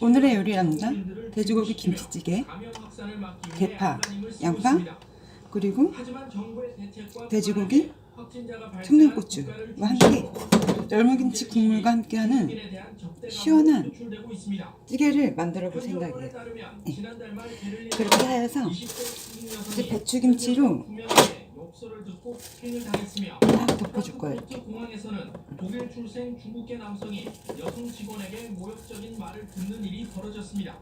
오늘의 요리랍니다. 돼지고기 김치찌개, 대파, 양파, 그리고 돼지고기, 청양고추와 함께 열무김치 국물과 함께하는 시원한 찌개를 만들어 볼 생각이에요. 예. 그렇게 하여서 배추김치로 딱 덮어줄 거예요. 이렇게. 공항에서는 독일 출생 중국계 남성이 여성 직원에게 모욕적인 말을 듣는 일이 벌어졌습니다.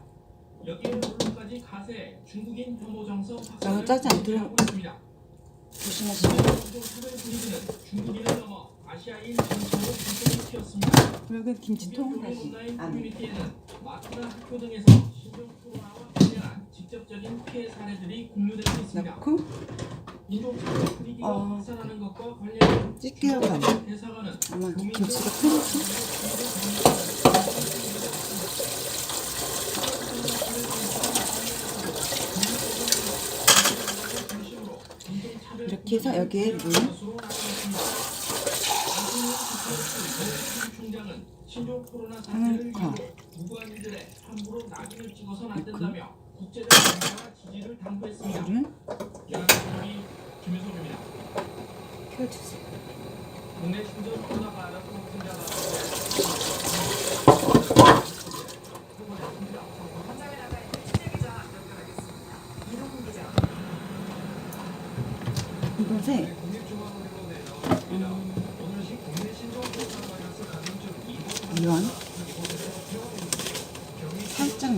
여기에 언론까지 가세 중국인 혐오 정서 너무 짜지 않도록 있습니다. 조심하시고 이중 차별 분위기는 중국인을 넘어 아시아인 전체로 불똥이 튀었습니다. 그리고 김치통 다시 온라인 안에 커뮤니티에는 마트나 학교 등에서 신종 코로나와 관련한 직접적인 피해 사례들이 공유되고 있습니다. 넣고 어, 간 대사관은 아마 김치가 편하지? 이렇게 해서 여기에 물 한 컵. 무관인들의 함부로 낙인을 찍어서는 안 된다며 국제적 지지를 당부했습니다. 이곳에 이완 살짝